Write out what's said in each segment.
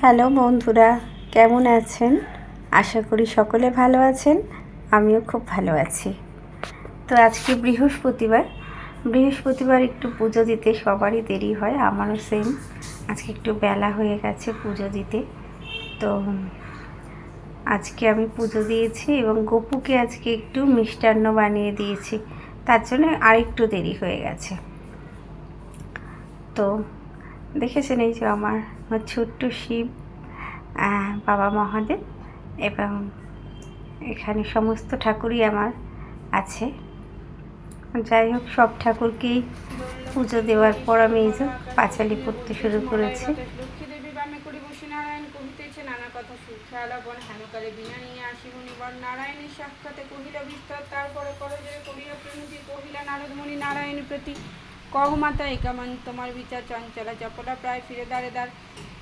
Hello বন্ধুরা, কেমন আছেন? আশা করি সকলে ভালো আছেন, আমিও খুব ভালো আছি। তো আজকে বৃহস্পতিবার বৃহস্পতিবার একটু পুজো দিতে সবারই দেরি হয়, আমারও সেম আজকে একটু বেলা হয়ে গেছে পুজো দিতে। তো আজকে আমি পুজো দিয়েছি এবং গপুকে আজকে একটু মিষ্টান্ন বানিয়ে দিয়েছি, তার জন্য আরেকটু দেরি হয়ে গেছে। তো দেখেছেন এই যে আমার ছোট্ট শিব বাবা মহাদেব এবং এখানে সমস্ত ঠাকুরই আমার আছে। যাই হোক, সব ঠাকুরকেই পুজো দেওয়ার পর আমি এই যে পাঁচালি পড়তে শুরু করেছি। নারায়ণ কহিতেছে নানা কথা সুখেলাবন হেনকালে বিনা নিয়ে আসি মুনিবর নারায়ণের সাক্ষাতে কহিল বিস্তর তারপরে করজরে করিয়া প্রেমতি কহিলা নারদমণি নারায়ণ প্রতি মাতা একামান তোমার বিচার চঞ্চলা চপলা প্রায় ফিরে দাঁড়ে দাঁড়।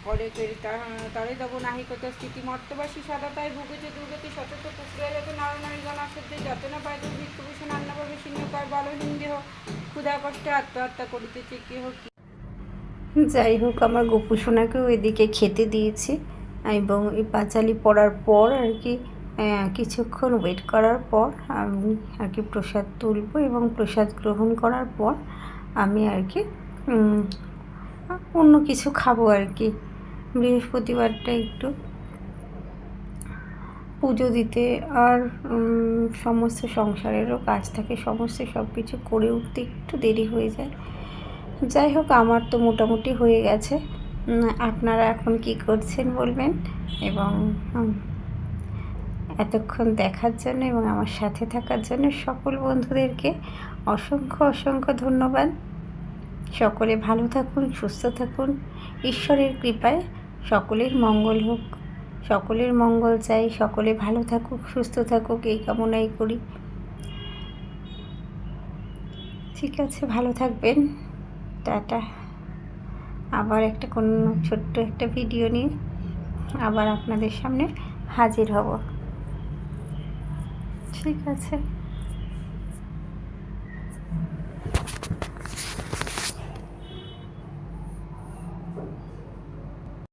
করে করি তরে দেব নাহি কত স্থিতি। মর্তবাসী সদাতায় ভুগেছে দুর্গতি সতত কুকুরে যত নারনারীগণ আসতে যত না পায় দুর্ভিক্ষভূষণ শূন্য কর বলহীন দেহ। ক্ষুধা কষ্টে আত্মহত্যা করিতেছে কেহ কি? যাই হোক, আমার গোপু এদিকে খেতে দিয়েছি এবং এই পাঁচালি পড়ার পর আর কি কিছুক্ষণ ওয়েট করার পর আমি আর কি প্রসাদ তুলব এবং প্রসাদ গ্রহণ করার পর আমি আর কি অন্য কিছু খাব আর কি। বৃহস্পতিবারটা একটু পুজো দিতে আর সমস্ত সংসারেরও কাজ থাকে, সমস্ত সব কিছু করে উঠতে একটু দেরি হয়ে যায়। যাই হোক, আমার তো মোটামুটি হয়ে গেছে। আপনারা এখন কি করছেন বলবেন? এবং এতক্ষণ দেখার জন্য এবং আমার সাথে থাকার জন্য সকল বন্ধুদেরকে অসংখ্য অসংখ্য ধন্যবাদ। সকলে ভালো থাকুন, সুস্থ থাকুন। ঈশ্বরের কৃপায় সকলের মঙ্গল হোক। সকলের মঙ্গল চাই, সকলে ভালো থাকুক, সুস্থ থাকুক, এই কামনাই করি। ঠিক আছে, ভালো থাকবেন। টাটা। আবার একটা কোনো ছোট্ট একটা ভিডিও নিয়ে আবার আপনাদের সামনে হাজির হব। ঠিক আছে।